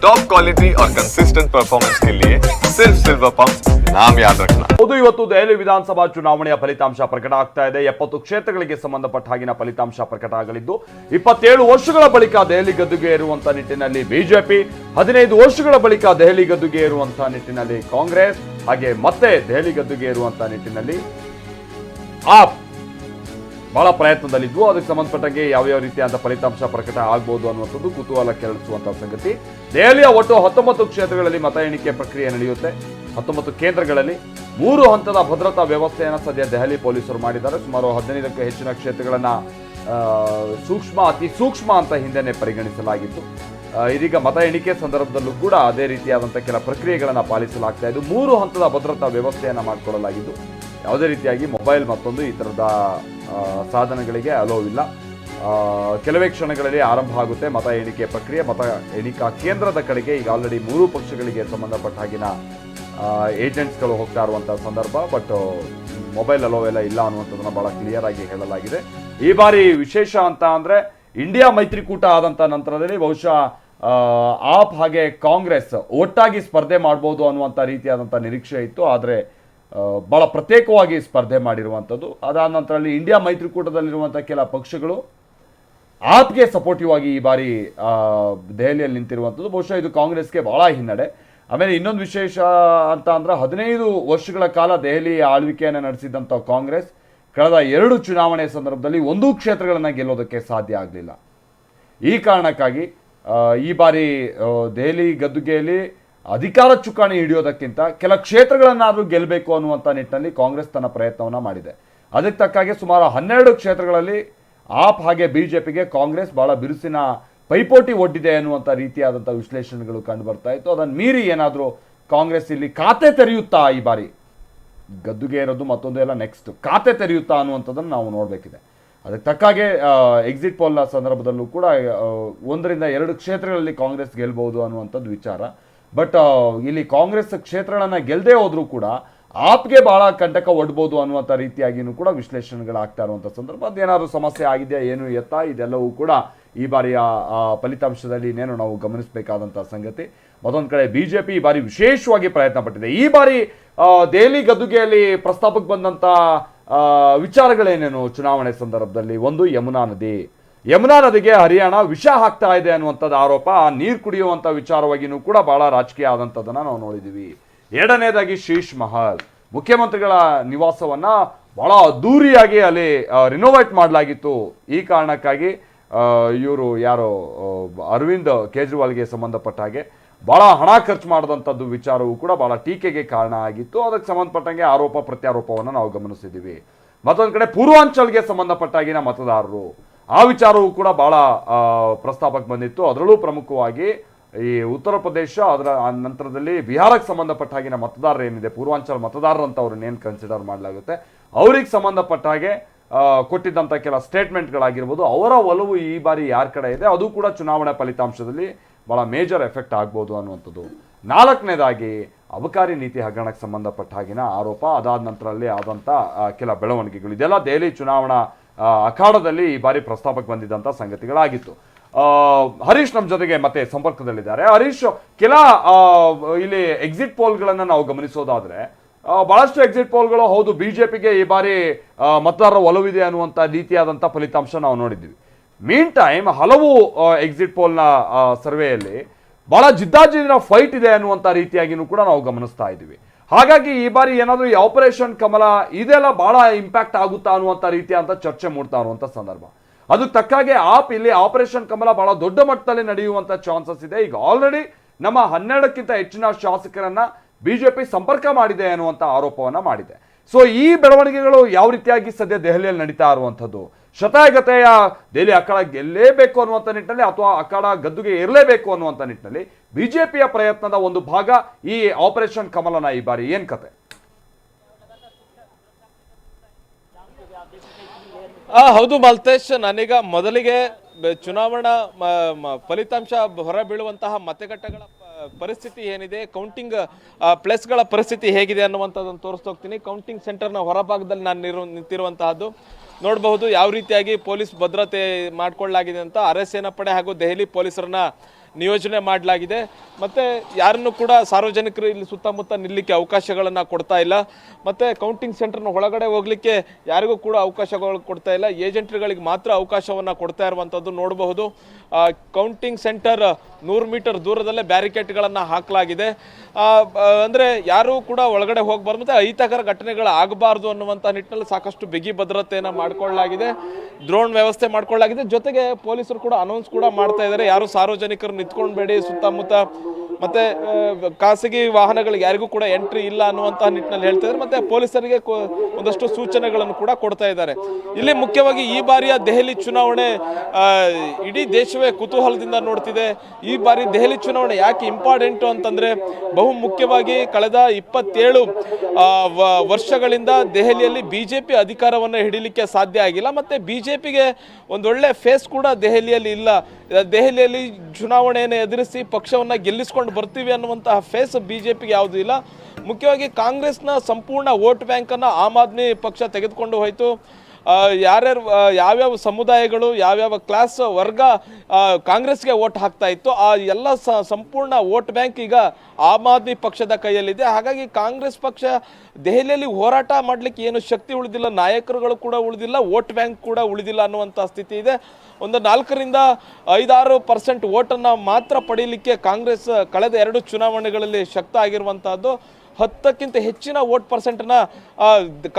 Top quality और consistent performance के लिए सिर्फ सिल्वर पंप नाम याद रखना ಹೌದು ಇವತ್ತು ದೆಹಲಿ ವಿಧಾನಸಭಾ ಚುನಾವಣೆಯ ಫಲಿತಾಂಶ ಪ್ರಕಟ ಆಗ್ತಾ ಇದೆ ಎಪ್ಪತ್ತು ಕ್ಷೇತ್ರಗಳಿಗೆ ಸಂಬಂಧಪಟ್ಟ ಹಾಗಿನ ಫಲಿತಾಂಶ ಪ್ರಕಟ ಆಗಲಿದ್ದು ಇಪ್ಪತ್ತೇಳು ವರ್ಷಗಳ ಬಳಿಕ ದೆಹಲಿ ಗದ್ದುಗೆ ಏರುವಂತ ನಿಟ್ಟಿನಲ್ಲಿ ಬಿಜೆಪಿ ಹದಿನೈದು ವರ್ಷಗಳ ಬಳಿಕ ದೆಹಲಿ ಗದ್ದುಗೆ ಏರುವಂತ ನಿಟ್ಟಿನಲ್ಲಿ ಕಾಂಗ್ರೆಸ್ ಹಾಗೆ ಮತ್ತೆ ದೆಹಲಿ ಗದ್ದುಗೆ ಏರುವಂತ ನಿಟ್ಟಿನಲ್ಲಿ ಆಪ್ ಬಹಳ ಪ್ರಯತ್ನದಲ್ಲಿದ್ವು. ಅದಕ್ಕೆ ಸಂಬಂಧಪಟ್ಟಂಗೆ ಯಾವ್ಯಾವ ರೀತಿಯಾದ ಫಲಿತಾಂಶ ಪ್ರಕಟ ಆಗ್ಬೋದು ಅನ್ನುವಂಥದ್ದು ಕುತೂಹಲ ಕೆರಳಿಸುವಂಥ ಸಂಗತಿ. ದೆಹಲಿಯ ಒಟ್ಟು ಹತ್ತೊಂಬತ್ತು ಕ್ಷೇತ್ರಗಳಲ್ಲಿ ಮತ ಎಣಿಕೆ ಪ್ರಕ್ರಿಯೆ ನಡೆಯುತ್ತೆ. ಹತ್ತೊಂಬತ್ತು ಕೇಂದ್ರಗಳಲ್ಲಿ ಮೂರು ಹಂತದ ಭದ್ರತಾ ವ್ಯವಸ್ಥೆಯನ್ನು ಸದ್ಯ ದೆಹಲಿ ಪೊಲೀಸರು ಮಾಡಿದ್ದಾರೆ. ಸುಮಾರು ಹದಿನೈದಕ್ಕೂ ಹೆಚ್ಚಿನ ಕ್ಷೇತ್ರಗಳನ್ನು ಸೂಕ್ಷ್ಮ, ಅತಿ ಸೂಕ್ಷ್ಮ ಅಂತ ಹಿಂದೆನೆ ಪರಿಗಣಿಸಲಾಗಿತ್ತು. ಇದೀಗ ಮತ ಎಣಿಕೆ ಸಂದರ್ಭದಲ್ಲೂ ಕೂಡ ಅದೇ ರೀತಿಯಾದಂಥ ಕೆಲ ಪ್ರಕ್ರಿಯೆಗಳನ್ನು ಪಾಲಿಸಲಾಗ್ತಾ ಇದ್ದು ಮೂರು ಹಂತದ ಭದ್ರತಾ ವ್ಯವಸ್ಥೆಯನ್ನು ಮಾಡಿಕೊಳ್ಳಲಾಗಿದ್ದು ಯಾವುದೇ ರೀತಿಯಾಗಿ ಮೊಬೈಲ್ ಮತ್ತೊಂದು ಈ ಥರದ ಸಾಧನಗಳಿಗೆ ಅಲೋ ಇಲ್ಲ. ಕೆಲವೇ ಕ್ಷಣಗಳಲ್ಲಿ ಆರಂಭ ಆಗುತ್ತೆ ಮತ ಎಣಿಕೆ ಪ್ರಕ್ರಿಯೆ, ಮತ ಎಣಿಕಾ ಕೇಂದ್ರದ ಕಡೆಗೆ ಈಗ ಆಲ್ರೆಡಿ ಮೂರು ಪಕ್ಷಗಳಿಗೆ ಸಂಬಂಧಪಟ್ಟ ಹಾಗಿನ ಏಜೆಂಟ್ಸ್ಗಳು ಹೋಗ್ತಾ ಇರುವಂಥ ಸಂದರ್ಭ ಬಟ್ ಮೊಬೈಲ್ ಅಲೋ ಎಲ್ಲ ಇಲ್ಲ ಅನ್ನುವಂಥದ್ದನ್ನು ಬಹಳ ಕ್ಲಿಯರ್ ಆಗಿ ಹೇಳಲಾಗಿದೆ. ಈ ಬಾರಿ ವಿಶೇಷ ಅಂತ ಅಂದರೆ ಇಂಡಿಯಾ ಮೈತ್ರಿಕೂಟ ಆದಂತ ನಂತರದಲ್ಲಿ ಬಹುಶಃ ಆಪ್ ಹಾಗೆ ಕಾಂಗ್ರೆಸ್ ಒಟ್ಟಾಗಿ ಸ್ಪರ್ಧೆ ಮಾಡ್ಬೋದು ಅನ್ನುವಂಥ ರೀತಿಯಾದಂಥ ನಿರೀಕ್ಷೆ ಇತ್ತು. ಆದರೆ ಬಹಳ ಪ್ರತ್ಯೇಕವಾಗಿ ಸ್ಪರ್ಧೆ ಮಾಡಿರುವಂಥದ್ದು. ಅದಾದ ನಂತರದಲ್ಲಿ ಇಂಡಿಯಾ ಮೈತ್ರಿಕೂಟದಲ್ಲಿರುವಂಥ ಕೆಲ ಪಕ್ಷಗಳು ಆಪ್ಗೆ ಸಪೋರ್ಟಿವ್ ಆಗಿ ಈ ಬಾರಿ ದೆಹಲಿಯಲ್ಲಿ ನಿಂತಿರುವಂಥದ್ದು. ಬಹುಶಃ ಇದು ಕಾಂಗ್ರೆಸ್ಗೆ ಭಾಳ ಹಿನ್ನಡೆ. ಆಮೇಲೆ ಇನ್ನೊಂದು ವಿಶೇಷ ಅಂತ ಅಂದ್ರೆ ಹದಿನೈದು ವರ್ಷಗಳ ಕಾಲ ದೆಹಲಿ ಆಳ್ವಿಕೆಯನ್ನು ನಡೆಸಿದಂಥ ಕಾಂಗ್ರೆಸ್ ಕಳೆದ ಎರಡು ಚುನಾವಣೆ ಸಂದರ್ಭದಲ್ಲಿ ಒಂದೂ ಕ್ಷೇತ್ರಗಳನ್ನು ಗೆಲ್ಲೋದಕ್ಕೆ ಸಾಧ್ಯ ಆಗಲಿಲ್ಲ. ಈ ಕಾರಣಕ್ಕಾಗಿ ಈ ಬಾರಿ ದೆಹಲಿ ಗದ್ದುಗೆಯಲ್ಲಿ ಅಧಿಕಾರ ಚುಕ್ಕಾಣಿ ಹಿಡಿಯೋದಕ್ಕಿಂತ ಕೆಲ ಕ್ಷೇತ್ರಗಳನ್ನಾದರೂ ಗೆಲ್ಲಬೇಕು ಅನ್ನುವಂಥ ನಿಟ್ಟಿನಲ್ಲಿ ಕಾಂಗ್ರೆಸ್ ತನ್ನ ಪ್ರಯತ್ನವನ್ನು ಮಾಡಿದೆ. ಅದಕ್ಕೆ ತಕ್ಕಾಗೆ ಸುಮಾರು ಹನ್ನೆರಡು ಕ್ಷೇತ್ರಗಳಲ್ಲಿ ಆಪ್ ಹಾಗೆ ಬಿ ಜೆ ಪಿಗೆ ಕಾಂಗ್ರೆಸ್ ಬಹಳ ಬಿರುಸಿನ ಪೈಪೋಟಿ ಒಡ್ಡಿದೆ ಅನ್ನುವಂಥ ರೀತಿಯಾದಂಥ ವಿಶ್ಲೇಷಣೆಗಳು ಕಂಡು ಬರ್ತಾ ಇತ್ತು. ಅದನ್ನು ಮೀರಿ ಏನಾದರೂ ಕಾಂಗ್ರೆಸ್ ಇಲ್ಲಿ ಖಾತೆ ತೆರೆಯುತ್ತಾ ಈ ಬಾರಿ? ಗದ್ದುಗೆ ಇರೋದು ಮತ್ತೊಂದು ಎಲ್ಲ ನೆಕ್ಸ್ಟ್ ಖಾತೆ ತೆರೆಯುತ್ತಾ ಅನ್ನುವಂಥದ್ದನ್ನು ನಾವು ನೋಡಬೇಕಿದೆ. ಅದಕ್ಕೆ ತಕ್ಕಾಗೆ ಎಕ್ಸಿಟ್ ಪೋಲ್ನ ಸಂದರ್ಭದಲ್ಲೂ ಕೂಡ ಒಂದರಿಂದ ಎರಡು ಕ್ಷೇತ್ರಗಳಲ್ಲಿ ಕಾಂಗ್ರೆಸ್ ಗೆಲ್ಬಹುದು ಅನ್ನುವಂಥದ್ದು ವಿಚಾರ. ಬಟ್ ಇಲ್ಲಿ ಕಾಂಗ್ರೆಸ್ ಕ್ಷೇತ್ರಗಳನ್ನು ಗೆಲ್ಲದೆ ಹೋದರೂ ಕೂಡ ಆಪ್ಗೆ ಭಾಳ ಕಂಟಕ ಒಡ್ಬೋದು ಅನ್ನುವಂಥ ರೀತಿಯಾಗಿಯೂ ಕೂಡ ವಿಶ್ಲೇಷಣೆಗಳಾಗ್ತಾ ಇರುವಂಥ ಸಂದರ್ಭ. ಅದೇನಾದ್ರು ಸಮಸ್ಯೆ ಆಗಿದೆಯಾ, ಏನು ಎತ್ತ, ಇದೆಲ್ಲವೂ ಕೂಡ ಈ ಬಾರಿಯ ಫಲಿತಾಂಶದಲ್ಲಿ ಇನ್ನೇನು ನಾವು ಗಮನಿಸಬೇಕಾದಂಥ ಸಂಗತಿ. ಮತ್ತೊಂದು ಕಡೆ ಬಿ ಜೆ ಪಿ ಈ ಬಾರಿ ವಿಶೇಷವಾಗಿ ಪ್ರಯತ್ನ ಪಟ್ಟಿದೆ. ಈ ಬಾರಿ ದೆಹಲಿ ಗದ್ದುಗೆಯಲ್ಲಿ ಪ್ರಸ್ತಾಪಕ್ಕೆ ಬಂದಂಥ ವಿಚಾರಗಳೇನೇನು ಚುನಾವಣೆ ಸಂದರ್ಭದಲ್ಲಿ? ಒಂದು ಯಮುನಾ ನದಿ. ಯಮುನಾ ನದಿಗೆ ಹರಿಯಾಣ ವಿಷ ಹಾಕ್ತಾ ಇದೆ ಅನ್ನುವಂಥದ್ದು ಆರೋಪ, ಆ ನೀರು ಕುಡಿಯುವಂಥ ವಿಚಾರವಾಗಿಯೂ ಕೂಡ ಬಹಳ ರಾಜಕೀಯ ಆದಂಥದ್ದನ್ನು ನಾವು ನೋಡಿದ್ದೀವಿ ಎರಡನೇದಾಗಿ ಶೀಶ್ ಮಹಲ್. ಮುಖ್ಯಮಂತ್ರಿಗಳ ನಿವಾಸವನ್ನು ಬಹಳ ಅದ್ದೂರಿಯಾಗಿ ಅಲ್ಲಿ ರಿನೋವೇಟ್ ಮಾಡಲಾಗಿತ್ತು. ಈ ಕಾರಣಕ್ಕಾಗಿ ಇವರು ಯಾರು ಅರವಿಂದ್ ಕೇಜ್ರಿವಾಲ್ಗೆ ಸಂಬಂಧಪಟ್ಟ ಹಾಗೆ ಭಾಳ ಹಣ ಖರ್ಚು ಮಾಡಿದಂಥದ್ದು ವಿಚಾರವೂ ಕೂಡ ಭಾಳ ಟೀಕೆಗೆ ಕಾರಣ ಆಗಿತ್ತು. ಅದಕ್ಕೆ ಸಂಬಂಧಪಟ್ಟಂಗೆ ಆರೋಪ ಪ್ರತ್ಯಾರೋಪವನ್ನು ನಾವು ಗಮನಿಸಿದ್ದೀವಿ ಮತ್ತೊಂದು ಕಡೆ ಪೂರ್ವಾಂಚಲ್ಗೆ ಸಂಬಂಧಪಟ್ಟಾಗಿನ ಮತದಾರರು. ಆ ವಿಚಾರವೂ ಕೂಡ ಆ, ಪ್ರಸ್ತಾಪಕ್ಕೆ ಬಂದಿತ್ತು. ಅದರಲ್ಲೂ ಪ್ರಮುಖವಾಗಿ ಈ ಉತ್ತರ ಪ್ರದೇಶ ಅದರ ನಂತರದಲ್ಲಿ ಬಿಹಾರಕ್ಕೆ ಸಂಬಂಧಪಟ್ಟ ಹಾಗಿನ ಮತದಾರರು ಏನಿದೆ ಪೂರ್ವಾಂಚಲ ಮತದಾರರು ಅಂತ ಅವ್ರನ್ನ ಏನು ಕನ್ಸಿಡರ್ ಮಾಡಲಾಗುತ್ತೆ ಅವ್ರಿಗೆ ಸಂಬಂಧಪಟ್ಟ ಹಾಗೆ ಕೊಟ್ಟಿದ್ದಂಥ ಕೆಲ ಸ್ಟೇಟ್ಮೆಂಟ್ಗಳಾಗಿರ್ಬೋದು ಅವರ ಒಲವು ಈ ಬಾರಿ ಯಾರ ಕಡೆ ಇದೆ ಅದು ಕೂಡ ಚುನಾವಣೆ ಫಲಿತಾಂಶದಲ್ಲಿ ಭಾಳ ಮೇಜರ್ ಎಫೆಕ್ಟ್ ಆಗ್ಬೋದು ಅನ್ನುವಂಥದ್ದು. ನಾಲ್ಕನೇದಾಗಿ ಅಬಕಾರಿ ನೀತಿ ಹಗರಣಕ್ಕೆ ಸಂಬಂಧಪಟ್ಟ ಹಾಗಿನ ಆರೋಪ ಅದಾದ ನಂತರದಲ್ಲಿ ಆದಂಥ ಕೆಲ ಬೆಳವಣಿಗೆಗಳು. ಇದೆಲ್ಲ ದೆಹಲಿ ಚುನಾವಣಾ ಅಖಾಡದಲ್ಲಿ ಈ ಬಾರಿ ಪ್ರಸ್ತಾಪಕ್ಕೆ ಬಂದಿದ್ದಂಥ ಸಂಗತಿಗಳಾಗಿತ್ತು. ಹರೀಶ್ ನಮ್ಮ ಜೊತೆಗೆ ಮತ್ತೆ ಸಂಪರ್ಕದಲ್ಲಿದ್ದಾರೆ. ಹರೀಶ್, ಕೆಲ ಇಲ್ಲಿ ಎಕ್ಸಿಟ್ ಪೋಲ್ಗಳನ್ನು ನಾವು ಗಮನಿಸೋದಾದರೆ ಬಹಳಷ್ಟು ಎಕ್ಸಿಟ್ ಪೋಲ್ಗಳು ಹೌದು ಬಿ ಜೆ ಪಿಗೆ ಈ ಬಾರಿ ಮತದಾರರ ಒಲವಿದೆ ಅನ್ನುವಂಥ ರೀತಿಯಾದಂಥ ಫಲಿತಾಂಶ ನಾವು ನೋಡಿದ್ದೀವಿ. ಮೀನ್ ಟೈಮ್ ಹಲವು ಎಕ್ಸಿಟ್ ಪೋಲ್ನ ಸರ್ವೆಯಲ್ಲಿ ಬಹಳ ಜಿದ್ದಾಜಿದ್ದಿನ ಫೈಟ್ ಇದೆ ಅನ್ನುವಂಥ ರೀತಿಯಾಗಿನೂ ಕೂಡ ನಾವು ಗಮನಿಸ್ತಾ ಇದ್ದೀವಿ. ಹಾಗಾಗಿ ಈ ಬಾರಿ ಏನಾದರೂ ಈ ಆಪರೇಷನ್ ಕಮಲ ಇದೆಲ್ಲ ಬಹಳ ಇಂಪ್ಯಾಕ್ಟ್ ಆಗುತ್ತಾ ಅನ್ನುವಂಥ ರೀತಿಯಾದಂಥ ಚರ್ಚೆ ಮೂಡ್ತಾ ಇರುವಂಥ ಸಂದರ್ಭ. ಅದಕ್ಕೆ ತಕ್ಕಾಗೆ ಆಪ್ ಇಲ್ಲಿ ಆಪರೇಷನ್ ಕಮಲ ಬಹಳ ದೊಡ್ಡ ಮಟ್ಟದಲ್ಲಿ ನಡೆಯುವಂಥ ಚಾನ್ಸಸ್ ಇದೆ. ಈಗ ಆಲ್ರೆಡಿ ನಮ್ಮ ಹನ್ನೆರಡಕ್ಕಿಂತ ಹೆಚ್ಚಿನ ಶಾಸಕರನ್ನ ಬಿಜೆಪಿ ಸಂಪರ್ಕ ಮಾಡಿದೆ ಅನ್ನುವಂಥ ಆರೋಪವನ್ನು ಮಾಡಿದೆ. ಸೊ ಈ ಬೆಳವಣಿಗೆಗಳು ಯಾವ ರೀತಿಯಾಗಿ ಸದ್ಯ ದೆಹಲಿಯಲ್ಲಿ ನಡೀತಾ ಇರುವಂಥದ್ದು? ಶತಾಯಗತೆಯ ದೆಹಲಿ ಅಖಾಡ ಗೆಲ್ಲೇಬೇಕು ಅನ್ನುವಂಥ ನಿಟ್ಟಿನಲ್ಲಿ ಅಥವಾ ಅಖಾಡ ಗದ್ದುಗೆ ಇರಲೇಬೇಕು ಅನ್ನುವಂಥ ನಿಟ್ಟಿನಲ್ಲಿ ಬಿಜೆಪಿಯ ಪ್ರಯತ್ನದ ಒಂದು ಭಾಗ ಈ ಆಪರೇಷನ್ ಕಮಲನ ಈ ಬಾರಿ ಏನು ಕತೆ? ಹೌದು ಮಲ್ತೇಶ್, ನನಗ ಮೊದಲಿಗೆ ಬ- ಚುನಾವಣಾ ಫಲಿತಾಂಶ ಹೊರಬೀಳುವಂತಹ ಮತಗಟ್ಟೆಗಳ ಪರಿಸ್ಥಿತಿ ಏನಿದೆ? ಕೌಂಟಿಂಗ್ ಪ್ಲೇಸ್ಗಳ ಪರಿಸ್ಥಿತಿ ಹೇಗಿದೆ ಅನ್ನುವಂಥದ್ದನ್ನು ತೋರಿಸ್ತಾ ಹೋಗ್ತೀನಿ. ಕೌಂಟಿಂಗ್ ಸೆಂಟರ್ನ ಹೊರಭಾಗದಲ್ಲಿ ನಾನು ನಿರು, ನಿಂತಿರುವಂತಹದ್ದು. ನೋಡಬಹುದು ಯಾವ ರೀತಿಯಾಗಿ ಪೊಲೀಸ್ ಭದ್ರತೆ ಮಾಡಿಕೊಳ್ಳಲಾಗಿದೆ ಅಂತ ಅರೆ ಸೇನಾ ಪಡೆ ಹಾಗೂ ದೆಹಲಿ ಪೊಲೀಸರನ್ನ ನಿಯೋಜನೆ ಮಾಡಲಾಗಿದೆ. ಮತ್ತು ಯಾರನ್ನು ಕೂಡ ಸಾರ್ವಜನಿಕರು ಇಲ್ಲಿ ಸುತ್ತಮುತ್ತ ನಿಲ್ಲಿಕ್ಕೆ ಅವಕಾಶಗಳನ್ನು ಕೊಡ್ತಾ ಇಲ್ಲ. ಮತ್ತು ಕೌಂಟಿಂಗ್ ಸೆಂಟರ್ನ ಒಳಗಡೆ ಹೋಗಲಿಕ್ಕೆ ಯಾರಿಗೂ ಕೂಡ ಅವಕಾಶಗಳು ಕೊಡ್ತಾ ಇಲ್ಲ. ಏಜೆಂಟ್ರುಗಳಿಗೆ ಮಾತ್ರ ಅವಕಾಶವನ್ನು ಕೊಡ್ತಾ ಇರುವಂಥದ್ದು ನೋಡಬಹುದು. ಕೌಂಟಿಂಗ್ ಸೆಂಟರ್ ನೂರು ಮೀಟರ್ ದೂರದಲ್ಲೇ ಬ್ಯಾರಿಕೇಡ್ಗಳನ್ನು ಹಾಕಲಾಗಿದೆ. ಅಂದರೆ ಯಾರೂ ಕೂಡ ಒಳಗಡೆ ಹೋಗಬಾರ್ದು. ಮತ್ತು ಅಹಿತಕರ ಘಟನೆಗಳು ಆಗಬಾರ್ದು ಅನ್ನುವಂಥ ನಿಟ್ಟಿನಲ್ಲಿ ಸಾಕಷ್ಟು ಬಿಗಿ ಭದ್ರತೆಯನ್ನು ಮಾಡಿಕೊಳ್ಳಲಾಗಿದೆ. ಡ್ರೋನ್ ವ್ಯವಸ್ಥೆ ಮಾಡಿಕೊಳ್ಳಲಾಗಿದೆ. ಜೊತೆಗೆ ಪೊಲೀಸರು ಕೂಡ ಅನೌನ್ಸ್ ಕೂಡ ಮಾಡ್ತಾ ಇದ್ದಾರೆ. ಯಾರು ಸಾರ್ವಜನಿಕರು ನಿಂತ್ಕೊಂಡ್ಬೇಡಿ ಸುತ್ತಮುತ್ತ ಮತ್ತೆ ಖಾಸಗಿ ವಾಹನಗಳಿಗೆ ಯಾರಿಗೂ ಕೂಡ ಎಂಟ್ರಿ ಇಲ್ಲ ಅನ್ನುವಂತಹ ನಿಟ್ಟಿನಲ್ಲಿ ಹೇಳ್ತಾ ಇದ್ದಾರೆ ಮತ್ತೆ ಪೊಲೀಸರಿಗೆ ಒಂದಷ್ಟು ಸೂಚನೆಗಳನ್ನು ಕೂಡ ಕೊಡ್ತಾ ಇದ್ದಾರೆ. ಇಲ್ಲಿ ಮುಖ್ಯವಾಗಿ ಈ ಬಾರಿಯ ದೆಹಲಿ ಚುನಾವಣೆ ಇಡೀ ದೇಶವೇ ಕುತೂಹಲದಿಂದ ನೋಡ್ತಿದೆ. ಈ ಬಾರಿ ದೆಹಲಿ ಚುನಾವಣೆ ಯಾಕೆ ಇಂಪಾರ್ಟೆಂಟು ಅಂತಂದ್ರೆ, ಬಹು ಮುಖ್ಯವಾಗಿ ಕಳೆದ ಇಪ್ಪತ್ತೇಳು ವರ್ಷಗಳಿಂದ ದೆಹಲಿಯಲ್ಲಿ ಬಿಜೆಪಿ ಅಧಿಕಾರವನ್ನು ಹಿಡಿಲಿಕ್ಕೆ ಸಾಧ್ಯ ಆಗಿಲ್ಲ. ಮತ್ತೆ ಬಿಜೆಪಿಗೆ ಒಂದೊಳ್ಳೆ ಫೇಸ್ ಕೂಡ ದೆಹಲಿಯಲ್ಲಿ ಇಲ್ಲ. ದೆಹಲಿಯಲ್ಲಿ ಚುನಾವಣೆಯನ್ನು ಎದುರಿಸಿ ಪಕ್ಷವನ್ನು ಗೆಲ್ಲಿಸ್ಕೊಂಡು ಬರ್ತೀವಿ ಅನ್ನುವಂತಹ ಫೇಸ್ ಬಿಜೆಪಿಗೆ ಯಾವುದೂ ಇಲ್ಲ. ಮುಖ್ಯವಾಗಿ ಕಾಂಗ್ರೆಸ್ನ ಸಂಪೂರ್ಣ ವೋಟ್ ಬ್ಯಾಂಕನ್ನು ಆಮ್ ಆದ್ಮಿ ಪಕ್ಷ ತೆಗೆದುಕೊಂಡು ಹೋಯಿತು. ಯಾರ್ಯಾರು ಯಾವ್ಯಾವ ಸಮುದಾಯಗಳು, ಯಾವ್ಯಾವ ಕ್ಲಾಸ್ ವರ್ಗ ಕಾಂಗ್ರೆಸ್ಗೆ ವೋಟ್ ಹಾಕ್ತಾ ಇತ್ತು, ಆ ಎಲ್ಲ ಸಂಪೂರ್ಣ ವೋಟ್ ಬ್ಯಾಂಕ್ ಈಗ ಆಮ್ ಆದ್ಮಿ ಪಕ್ಷದ ಕೈಯಲ್ಲಿದೆ. ಹಾಗಾಗಿ ಕಾಂಗ್ರೆಸ್ ಪಕ್ಷ ದೆಹಲಿಯಲ್ಲಿ ಹೋರಾಟ ಮಾಡಲಿಕ್ಕೆ ಏನು ಶಕ್ತಿ ಉಳಿದಿಲ್ಲ, ನಾಯಕರುಗಳು ಕೂಡ ಉಳಿದಿಲ್ಲ, ವೋಟ್ ಬ್ಯಾಂಕ್ ಕೂಡ ಉಳಿದಿಲ್ಲ ಅನ್ನುವಂಥ ಸ್ಥಿತಿ ಇದೆ. ಒಂದು ನಾಲ್ಕರಿಂದ ಐದಾರು ಪರ್ಸೆಂಟ್ ವೋಟನ್ನು ಮಾತ್ರ ಪಡೀಲಿಕ್ಕೆ ಕಾಂಗ್ರೆಸ್ ಕಳೆದ ಎರಡು ಚುನಾವಣೆಗಳಲ್ಲಿ ಶಕ್ತ ಆಗಿರುವಂತಹದ್ದು. ಹತ್ತಕ್ಕಿಂತ ಹೆಚ್ಚಿನ ವೋಟ್ ಪರ್ಸೆಂಟ್ನ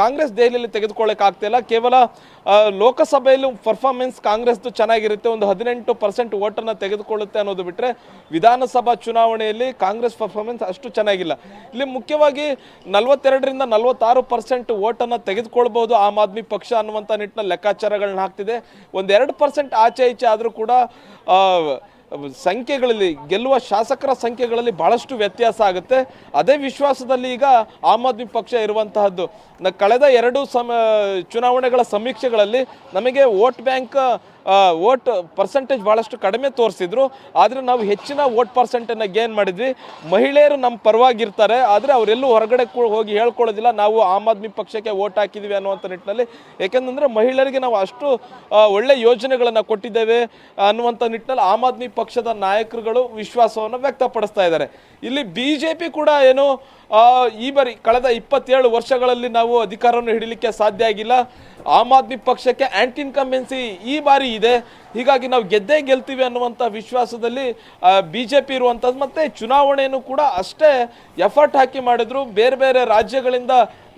ಕಾಂಗ್ರೆಸ್ ದೆಹಲಿಯಲ್ಲಿ ತೆಗೆದುಕೊಳ್ಳಕ್ಕೆ ಆಗ್ತಿಲ್ಲ ಕೇವಲ ಲೋಕಸಭೆಯಲ್ಲೂ ಪರ್ಫಾರ್ಮೆನ್ಸ್ ಕಾಂಗ್ರೆಸ್ದು ಚೆನ್ನಾಗಿರುತ್ತೆ. ಒಂದು ಹದಿನೆಂಟು ಪರ್ಸೆಂಟ್ ವೋಟನ್ನು ತೆಗೆದುಕೊಳ್ಳುತ್ತೆ ಅನ್ನೋದು ಬಿಟ್ಟರೆ ವಿಧಾನಸಭಾ ಚುನಾವಣೆಯಲ್ಲಿ ಕಾಂಗ್ರೆಸ್ ಪರ್ಫಾರ್ಮೆನ್ಸ್ ಅಷ್ಟು ಚೆನ್ನಾಗಿಲ್ಲ. ಇಲ್ಲಿ ಮುಖ್ಯವಾಗಿ ನಲವತ್ತೆರಡರಿಂದ ನಲವತ್ತಾರು ಪರ್ಸೆಂಟ್ ವೋಟನ್ನು ತೆಗೆದುಕೊಳ್ಬೋದು ಆಮ್ ಆದ್ಮಿ ಪಕ್ಷ ಅನ್ನುವಂಥ ನಿಟ್ಟಿನ ಲೆಕ್ಕಾಚಾರಗಳನ್ನ ಹಾಕ್ತಿದೆ. ಒಂದೆರಡು ಪರ್ಸೆಂಟ್ ಆಚೆ ಈಚೆ ಆದರೂ ಕೂಡ ಸಂಖ್ಯೆಗಳಲ್ಲಿ, ಗೆಲ್ಲುವ ಶಾಸಕರ ಸಂಖ್ಯೆಗಳಲ್ಲಿ ಬಹಳಷ್ಟು ವ್ಯತ್ಯಾಸ ಆಗುತ್ತೆ. ಅದೇ ವಿಶ್ವಾಸದಲ್ಲಿ ಈಗ ಆಮ್ ಆದ್ಮಿ ಪಕ್ಷ ಇರುವಂತಹದ್ದು. ಕಳೆದ ಎರಡು ಸಮ, ಚುನಾವಣೆಗಳ ಸಮೀಕ್ಷೆಗಳಲ್ಲಿ ನಮಗೆ ವೋಟ್ ಬ್ಯಾಂಕ್ ವೋಟ್ ಪರ್ಸೆಂಟೇಜ್ ಭಾಳಷ್ಟು ಕಡಿಮೆ ತೋರಿಸಿದ್ರು, ಆದರೆ ನಾವು ಹೆಚ್ಚಿನ ವೋಟ್ ಪರ್ಸೆಂಟನ್ನು ಗೇನ್ ಮಾಡಿದ್ವಿ. ಮಹಿಳೆಯರು ನಮ್ಮ ಪರವಾಗಿರ್ತಾರೆ, ಆದರೆ ಅವರೆಲ್ಲೂ ಹೊರಗಡೆ ಹೋಗಿ ಹೇಳ್ಕೊಳ್ಳೋದಿಲ್ಲ, ನಾವು ಆಮ್ ಆದ್ಮಿ ಪಕ್ಷಕ್ಕೆ ವೋಟ್ ಹಾಕಿದ್ವಿ ಅನ್ನುವಂಥ ನಿಟ್ಟಿನಲ್ಲಿ. ಏಕೆಂದರೆ ಮಹಿಳೆಯರಿಗೆ ನಾವು ಅಷ್ಟು ಒಳ್ಳೆ ಯೋಜನೆಗಳನ್ನು ಕೊಟ್ಟಿದ್ದೇವೆ ಅನ್ನುವಂಥ ನಿಟ್ಟಿನಲ್ಲಿ ಆಮ್ ಆದ್ಮಿ ಪಕ್ಷದ ನಾಯಕರುಗಳು ವಿಶ್ವಾಸವನ್ನು ವ್ಯಕ್ತಪಡಿಸ್ತಾ ಇದ್ದಾರೆ. ಇಲ್ಲಿ ಬಿ ಕೂಡ ಏನು ಈ ಬಾರಿ ಕಳೆದ ಇಪ್ಪತ್ತೇಳು ವರ್ಷಗಳಲ್ಲಿ ನಾವು ಅಧಿಕಾರವನ್ನು ಹಿಡಿಲಿಕ್ಕೆ ಸಾಧ್ಯ ಆಗಿಲ್ಲ. ಆಮ್ ಆದ್ಮಿ ಪಕ್ಷಕ್ಕೆ ಆಂಟಿ ಇನ್ಕಂಬೆನ್ಸಿ ಈ ಬಾರಿ ಇದೆ. ಹೀಗಾಗಿ ನಾವು ಗೆದ್ದೇ ಗೆಲ್ತೀವಿ ಅನ್ನುವಂಥ ವಿಶ್ವಾಸದಲ್ಲಿ ಬಿ ಜೆ ಪಿ ಇರುವಂಥದ್ದು ಮತ್ತು ಚುನಾವಣೆಯನ್ನು ಕೂಡ ಅಷ್ಟೇ ಎಫರ್ಟ್ ಹಾಕಿ ಮಾಡಿದ್ರು. ಬೇರೆ ಬೇರೆ ರಾಜ್ಯಗಳಿಂದ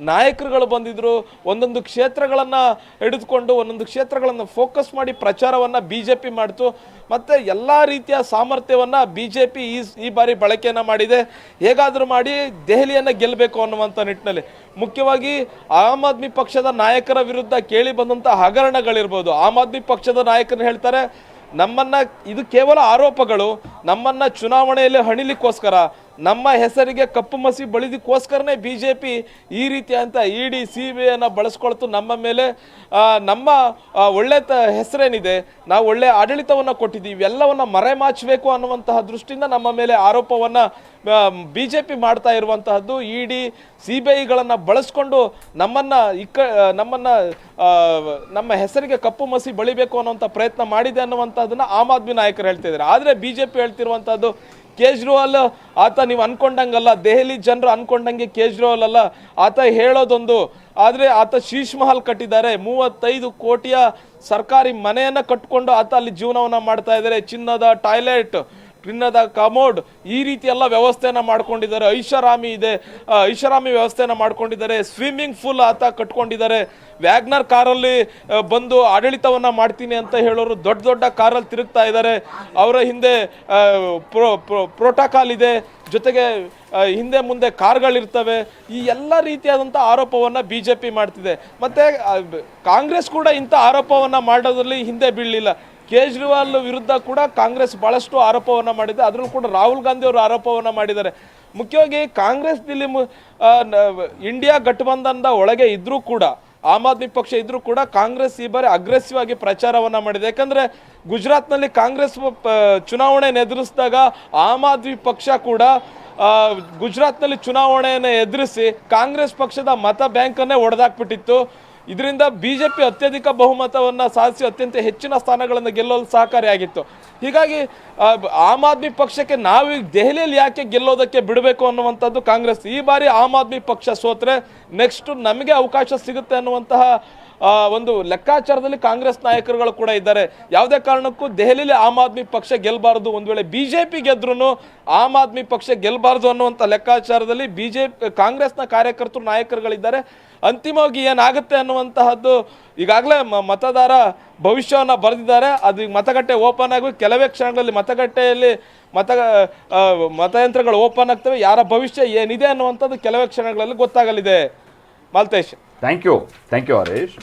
ನಾಯಕರುಗಳು ಬಂದಿದ್ರು. ಒಂದೊಂದು ಕ್ಷೇತ್ರಗಳನ್ನು ಹಿಡಿದುಕೊಂಡು, ಒಂದೊಂದು ಕ್ಷೇತ್ರಗಳನ್ನು ಫೋಕಸ್ ಮಾಡಿ ಪ್ರಚಾರವನ್ನು ಬಿ ಜೆ ಪಿ ಮಾಡ್ತು. ಮತ್ತು ಎಲ್ಲ ರೀತಿಯ ಸಾಮರ್ಥ್ಯವನ್ನು ಬಿ ಜೆ ಪಿ ಈ ಈ ಬಾರಿ ಬಳಕೆಯನ್ನು ಮಾಡಿದೆ. ಹೇಗಾದರೂ ಮಾಡಿ ದೆಹಲಿಯನ್ನು ಗೆಲ್ಲಬೇಕು ಅನ್ನುವಂಥ ನಿಟ್ಟಿನಲ್ಲಿ. ಮುಖ್ಯವಾಗಿ ಆಮ್ ಆದ್ಮಿ ಪಕ್ಷದ ನಾಯಕರ ವಿರುದ್ಧ ಕೇಳಿ ಬಂದಂಥ ಹಗರಣಗಳಿರ್ಬೋದು. ಆಮ್ ಆದ್ಮಿ ಪಕ್ಷದ ನಾಯಕರು ಹೇಳ್ತಾರೆ, ನಮ್ಮನ್ನ, ಇದು ಕೇವಲ ಆರೋಪಗಳು. ನಮ್ಮನ್ನ ಚುನಾವಣೆಯಲ್ಲಿ ಹಣಿಲಿಕ್ಕೋಸ್ಕರ ನಮ್ಮ ಹೆಸರಿಗೆ ಕಪ್ಪು ಮಸಿ ಬಳಿದಕ್ಕೋಸ್ಕರನೇ ಬಿ ಜೆ ಪಿ ಈ ರೀತಿಯಂತ ಇ ಡಿ, ಸಿ ಬಿ ಐನ ಬಳಸ್ಕೊಳ್ತು ನಮ್ಮ ಮೇಲೆ. ನಮ್ಮ ಒಳ್ಳೆ ತ, ಹೆಸರೇನಿದೆ, ನಾವು ಒಳ್ಳೆ ಆಡಳಿತವನ್ನು ಕೊಟ್ಟಿದ್ದೀವಿ, ಇವೆಲ್ಲವನ್ನು ಮರೆಮಾಚಬೇಕು ಅನ್ನುವಂತಹ ದೃಷ್ಟಿಯಿಂದ ನಮ್ಮ ಮೇಲೆ ಆರೋಪವನ್ನು ಬಿ ಜೆ ಪಿ ಮಾಡ್ತಾ ಇರುವಂತಹದ್ದು ಇ ಡಿ, ಸಿ ಬಿ ಐಗಳನ್ನು ಬಳಸ್ಕೊಂಡು ನಮ್ಮನ್ನು ಇಕ್ಕ ನಮ್ಮನ್ನು ನಮ್ಮ ಹೆಸರಿಗೆ ಕಪ್ಪು ಮಸಿ ಬಳಿಬೇಕು ಅನ್ನುವಂಥ ಪ್ರಯತ್ನ ಮಾಡಿದೆ ಅನ್ನುವಂಥದ್ದನ್ನು ಆಮ್ ಆದ್ಮಿ ನಾಯಕರು ಹೇಳ್ತಿದ್ದಾರೆ ಆದರೆ ಬಿ ಜೆ ಪಿ ಹೇಳ್ತಿರುವಂಥದ್ದು ಕೇಜ್ರಿವಾಲ್, ಆತ ನೀವು ಅನ್ಕೊಂಡಂಗಲ್ಲ, ದೆಹಲಿ ಜನರು ಅನ್ಕೊಂಡಂಗೆ ಕೇಜ್ರಿವಾಲ್ ಅಲ್ಲ. ಆತ ಹೇಳೋದೊಂದು, ಆದರೆ ಆತ ಶೀಶ್ ಮಹಲ್ ಕಟ್ಟಿದ್ದಾರೆ. ಮೂವತ್ತೈದು ಕೋಟಿಯ ಸರ್ಕಾರಿ ಮನೆಯನ್ನು ಕಟ್ಕೊಂಡು ಆತ ಅಲ್ಲಿ ಜೀವನವನ್ನು ಮಾಡ್ತಾ ಇದ್ದಾರೆ ಚಿನ್ನದ ಟಾಯ್ಲೆಟ್ ಚಿನ್ನದ ಕಮೋಡ್ ಈ ರೀತಿ ಎಲ್ಲ ವ್ಯವಸ್ಥೆಯನ್ನ ಮಾಡ್ಕೊಂಡಿದ್ದಾರೆ. ಐಷಾರಾಮಿ ಇದೆ. ಐಷಾರಾಮಿ ವ್ಯವಸ್ಥೆಯನ್ನ ಮಾಡ್ಕೊಂಡಿದ್ದಾರೆ. ಸ್ವಿಮ್ಮಿಂಗ್ ಫುಲ್ ಆತ ಕಟ್ಕೊಂಡಿದ್ದಾರೆ. ವ್ಯಾಗ್ನರ್ ಕಾರಲ್ಲಿ ಬಂದು ಆಡಳಿತವನ್ನ ಮಾಡ್ತೀನಿ ಅಂತ ಹೇಳೋರು ದೊಡ್ಡ ದೊಡ್ಡ ಕಾರಲ್ಲಿ ತಿರುಗ್ತಾ ಇದ್ದಾರೆ. ಅವರ ಹಿಂದೆ ಪ್ರೋಟೋಕಾಲ್ ಇದೆ. ಜೊತೆಗೆ ಹಿಂದೆ ಮುಂದೆ ಕಾರ್ಗಳಿರ್ತವೆ. ಈ ಎಲ್ಲ ರೀತಿಯಾದಂಥ ಆರೋಪವನ್ನು ಬಿ ಜೆ ಪಿ ಮಾಡ್ತಿದೆ. ಮತ್ತು ಕಾಂಗ್ರೆಸ್ ಕೂಡ ಇಂಥ ಆರೋಪವನ್ನು ಮಾಡೋದ್ರಲ್ಲಿ ಹಿಂದೆ ಬೀಳಲಿಲ್ಲ. ಕೇಜ್ರಿವಾಲ್ ವಿರುದ್ಧ ಕೂಡ ಕಾಂಗ್ರೆಸ್ ಬಹಳಷ್ಟು ಆರೋಪವನ್ನು ಮಾಡಿದೆ. ಅದರಲ್ಲೂ ಕೂಡ ರಾಹುಲ್ ಗಾಂಧಿ ಅವರು ಆರೋಪವನ್ನು ಮಾಡಿದ್ದಾರೆ. ಮುಖ್ಯವಾಗಿ ಕಾಂಗ್ರೆಸ್ ಇಲ್ಲಿ ಮು- ಇಂಡಿಯಾ ಗಠಬಂಧನದ ಒಳಗೆ ಇದ್ರೂ ಕೂಡ, ಆಮ್ ಆದ್ಮಿ ಪಕ್ಷ ಇದ್ರೂ ಕೂಡ ಕಾಂಗ್ರೆಸ್ ಈ ಬಾರಿ ಅಗ್ರೆಸಿವ್ ಆಗಿ ಪ್ರಚಾರವನ್ನ ಮಾಡಿದೆ. ಯಾಕಂದರೆ ಗುಜರಾತ್ನಲ್ಲಿ ಕಾಂಗ್ರೆಸ್ ಚುನಾವಣೆ ಎದುರಿಸಿದಾಗ ಆಮ್ ಆದ್ಮಿ ಪಕ್ಷ ಕೂಡ ಗುಜರಾತ್ನಲ್ಲಿ ಚುನಾವಣೆಯನ್ನು ಎದುರಿಸಿ ಕಾಂಗ್ರೆಸ್ ಪಕ್ಷದ ಮತ ಬ್ಯಾಂಕನ್ನೇ ಒಡೆದಾಕ್ಬಿಟ್ಟಿತ್ತು. ಇದರಿಂದ ಬಿಜೆಪಿ ಅತ್ಯಧಿಕ ಬಹುಮತವನ್ನು ಸಾಧಿಸಿ ಅತ್ಯಂತ ಹೆಚ್ಚಿನ ಸ್ಥಾನಗಳನ್ನು ಗೆಲ್ಲಲು ಸಹಕಾರಿಯಾಗಿತ್ತು. ಹೀಗಾಗಿ ಆಮ್ ಆದ್ಮಿ ಪಕ್ಷಕ್ಕೆ ನಾವು ದೆಹಲಿಯಲ್ಲಿ ಯಾಕೆ ಗೆಲ್ಲೋದಕ್ಕೆ ಬಿಡಬೇಕು ಅನ್ನುವಂಥದ್ದು ಕಾಂಗ್ರೆಸ್. ಈ ಬಾರಿ ಆಮ್ ಆದ್ಮಿ ಪಕ್ಷ ಸೋತ್ರೆ ನೆಕ್ಸ್ಟ್ ನಮಗೆ ಅವಕಾಶ ಸಿಗುತ್ತೆ ಅನ್ನುವಂತಹ ಒಂದು ಲೆಕ್ಕಾಚಾರದಲ್ಲಿ ಕಾಂಗ್ರೆಸ್ ನಾಯಕರುಗಳು ಕೂಡ ಇದ್ದಾರೆ. ಯಾವುದೇ ಕಾರಣಕ್ಕೂ ದೆಹಲಿಯಲ್ಲಿ ಆಮ್ ಆದ್ಮಿ ಪಕ್ಷ ಗೆಲ್ಲಬಾರ್ದು ಒಂದು ವೇಳೆ ಬಿ ಜೆ ಪಿ ಗೆದ್ರೂ ಆಮ್ ಆದ್ಮಿ ಪಕ್ಷ ಗೆಲ್ಲಬಾರ್ದು ಅನ್ನುವಂಥ ಲೆಕ್ಕಾಚಾರದಲ್ಲಿ ಬಿ ಜೆ ಕಾಂಗ್ರೆಸ್ನ ಕಾರ್ಯಕರ್ತರು ನಾಯಕರುಗಳಿದ್ದಾರೆ. ಅಂತಿಮವಾಗಿ ಏನಾಗುತ್ತೆ ಅನ್ನುವಂತಹದ್ದು ಈಗಾಗಲೇ ಮತದಾರ ಭವಿಷ್ಯವನ್ನು ಬರೆದಿದ್ದಾರೆ. ಅದು ಮತಗಟ್ಟೆ ಓಪನ್ ಆಗಿ ಕೆಲವೇ ಕ್ಷಣಗಳಲ್ಲಿ ಮತಗಟ್ಟೆಯಲ್ಲಿ ಮತ ಮತಯಂತ್ರಗಳು ಓಪನ್ ಆಗ್ತವೆ. ಯಾರ ಭವಿಷ್ಯ ಏನಿದೆ ಅನ್ನುವಂಥದ್ದು ಕೆಲವೇ ಕ್ಷಣಗಳಲ್ಲಿ ಗೊತ್ತಾಗಲಿದೆ. Maltesh. Thank you thank you Harish